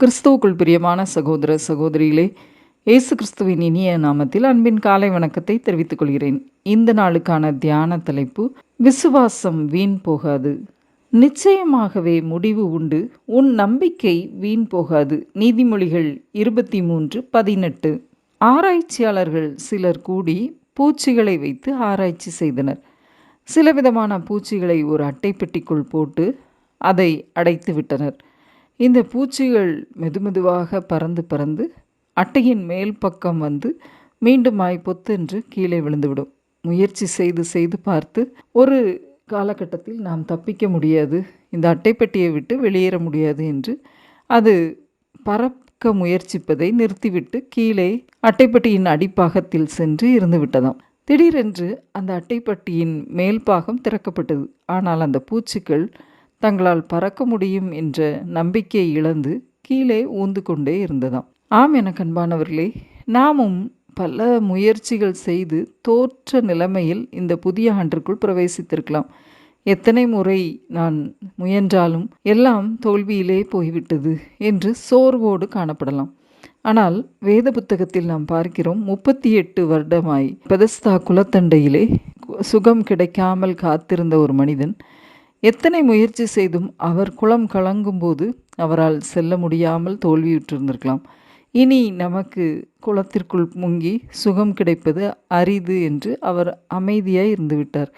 கிறிஸ்துவுக்குள் பிரியமான சகோதர சகோதரிகளே இயேசு கிறிஸ்துவின் இனிய நாமத்தில் அன்பின் காலை வணக்கத்தை தெரிவித்துக் கொள்கிறேன். இந்த நாளுக்கான தியான தலைப்பு விசுவாசம் வீண் போகாது. நிச்சயமாகவே முடிவு உண்டு. உன் நம்பிக்கை வீண் போகாது. நீதிமொழிகள் இருபத்தி மூன்று பதினெட்டு. ஆராய்ச்சியாளர்கள் சிலர் கூடி பூச்சிகளை வைத்து ஆராய்ச்சி செய்தனர். சில விதமான பூச்சிகளை ஒரு அட்டைப்பெட்டிக்குள் போட்டு அதை அடைத்து விட்டனர் இந்த பூச்சிகள் மெதுமெதுவாக பறந்து பறந்து அட்டையின் மேல் பக்கம் வந்து மீண்டுமாய் பொத்தென்று கீழே விழுந்துவிடும். முயற்சி செய்து செய்து பார்த்து ஒரு காலகட்டத்தில் நாம் தப்பிக்க முடியாது. இந்த அட்டைப்பெட்டியை விட்டு வெளியேற முடியாது என்று அது பறக்க முயற்சிப்பதை நிறுத்திவிட்டு கீழே அட்டைப்பட்டியின் அடிப்பாகத்தில் சென்று இருந்து விட்டதாம். திடீரென்று அந்த அட்டைப்பட்டியின் மேல் பாகம் திறக்கப்பட்டது. ஆனால் அந்த பூச்சிகள் தங்களால் பறக்க முடியும் என்ற நம்பிக்கையை இழந்து கீழே ஊந்து கொண்டே இருந்ததாம். ஆம் என கண்பானவர்களே நாமும் பல முயற்சிகள் செய்து தோற்ற நிலைமையில் இந்த புதிய ஆண்டிற்குள் பிரவேசித்திருக்கலாம். எத்தனை முறை நான் முயன்றாலும் எல்லாம் தோல்வியிலே போய்விட்டது என்று சோர்வோடு காணப்படலாம். ஆனால் வேத புத்தகத்தில் நாம் பார்க்கிறோம் முப்பத்தி எட்டு வருடமாய் பெதஸ்தா குலத்தண்டையிலே சுகம் கிடைக்காமல் காத்திருந்த ஒரு மனிதன் எத்தனை முயற்சி செய்தும் அவர் குளம் கலங்கும்போது அவரால் செல்ல முடியாமல் தோல்வியுற்றிருந்திருக்கலாம். இனி நமக்கு குளத்திற்குள் முங்கி சுகம் கிடைப்பது அரிது என்று அவர் அமைதியாய் இருந்துவிட்டார்.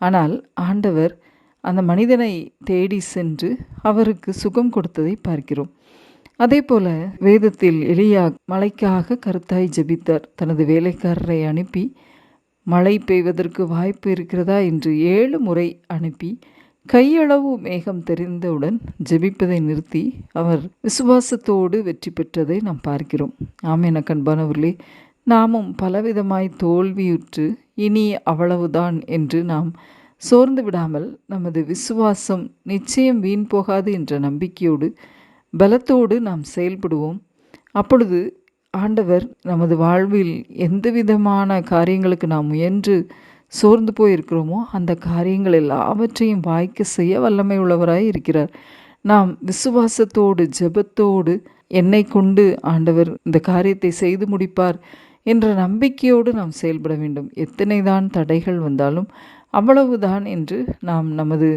ஆனால் ஆண்டவர் அந்த மனிதனை தேடி சென்று அவருக்கு சுகம் கொடுத்ததை பார்க்கிறோம். அதே போல வேதத்தில் எளியா மழைக்காக கருத்தாய் ஜபித்தார். தனது வேலைக்காரரை அனுப்பி மழை பெய்வதற்கு வாய்ப்பு இருக்கிறதா? என்று ஏழு முறை அனுப்பி கையளவு மேகம் தெரிந்தவுடன் ஜெபிப்பதை நிறுத்தி அவர் விசுவாசத்தோடு வெற்றி பெற்றதை நாம் பார்க்கிறோம். ஆமேன கண்பானவர்களே நாமும் பலவிதமாய் தோல்வியுற்று இனி அவ்வளவுதான் என்று நாம் சோர்ந்து விடாமல் நமது விசுவாசம் நிச்சயம் வீண் போகாது என்ற நம்பிக்கையோடு பலத்தோடு நாம் செயல்படுவோம். அப்பொழுது ஆண்டவர் நமது வாழ்வில் எந்த விதமான காரியங்களுக்கு நாம் முயன்று சோர்ந்து போயிருக்கிறோமோ அந்த காரியங்கள் எல்லாவற்றையும் வாய்க்க செய்ய வல்லமை உள்ளவராய் இருக்கிறார். நாம் விசுவாசத்தோடு ஜெபத்தோடு என்னை கொண்டு ஆண்டவர் இந்த காரியத்தை செய்து முடிப்பார் என்ற நம்பிக்கையோடு நாம் செயல்பட வேண்டும். எத்தனை தான் தடைகள் வந்தாலும் அவ்வளவுதான் என்று நாம் நமது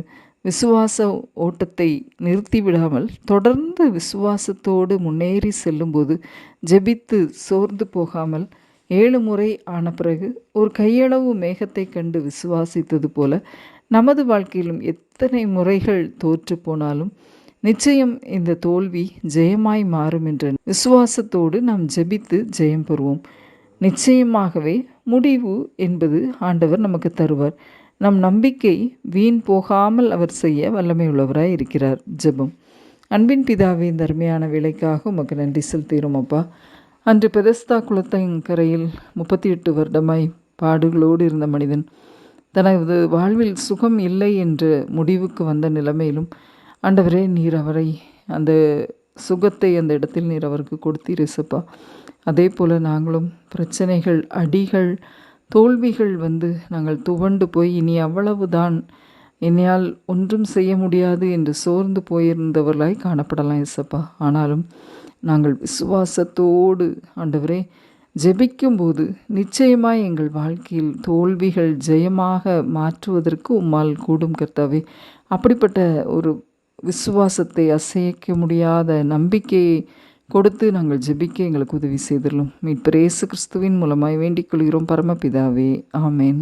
விசுவாச ஓட்டத்தை நிறுத்திவிடாமல் தொடர்ந்து விசுவாசத்தோடு முன்னேறி செல்லும்போது ஜெபித்து சோர்ந்து போகாமல் ஏழு முறை ஆன பிறகு ஒரு கையளவு மேகத்தை கண்டு விசுவாசித்தது போல நமது வாழ்க்கையிலும் எத்தனை முறைகள் தோற்று போனாலும் நிச்சயம் இந்த தோல்வி ஜெயமாய் மாறும் என்ற விசுவாசத்தோடு நாம் ஜெபித்து ஜெயம் பெறுவோம். நிச்சயமாகவே முடிவு என்பது ஆண்டவர் நமக்கு தருவார். நம் நம்பிக்கை வீண் போகாமல் அவர் செய்ய வல்லமையுள்ளவராய் இருக்கிறார். ஜெபம். அன்பின் பிதாவின் இந்த அருமையான வேலைக்காக உமக்கு நன்றி செலுத்துகிறோம் அப்பா. அன்று பெதஸ்தா குளத்தங்கரையில் முப்பத்தி எட்டு வருடமாய் பாடுகளோடு இருந்த மனிதன் தனது வாழ்வில் சுகம் இல்லை என்ற முடிவுக்கு வந்த நிலைமையிலும் ஆண்டவரே நீர் அவரை அந்த சுகத்தை அந்த இடத்தில் நீர் அவருக்கு கொடுத்தீர் இசப்பா. அதே போல் நாங்களும் பிரச்சனைகள் அடிகள் தோல்விகள் வந்து நாங்கள் துவண்டு போய் இனி அவ்வளவுதான் என்னையால் ஒன்றும் செய்ய முடியாது என்று சோர்ந்து போயிருந்தவர்களாய் காணப்படலாம் இசப்பா. ஆனாலும் நாங்கள் விசுவாசத்தோடு ஆண்டவரே ஜெபிக்கும்போது நிச்சயமாய் எங்கள் வாழ்க்கையில் தோல்விகள் ஜெயமாக மாற்றுவதற்கு உம்மால் கூடும் கர்த்தாவே. அப்படிப்பட்ட ஒரு விசுவாசத்தை அசைக்க முடியாத நம்பிக்கையை கொடுத்து நாங்கள் ஜெபிக்க எங்களுக்கு உதவி செய்திடலாம் மீட்பர் இயேசு கிறிஸ்துவின் மூலமாய் வேண்டிக் கொள்கிறோம் பரமபிதாவே. ஆமேன்.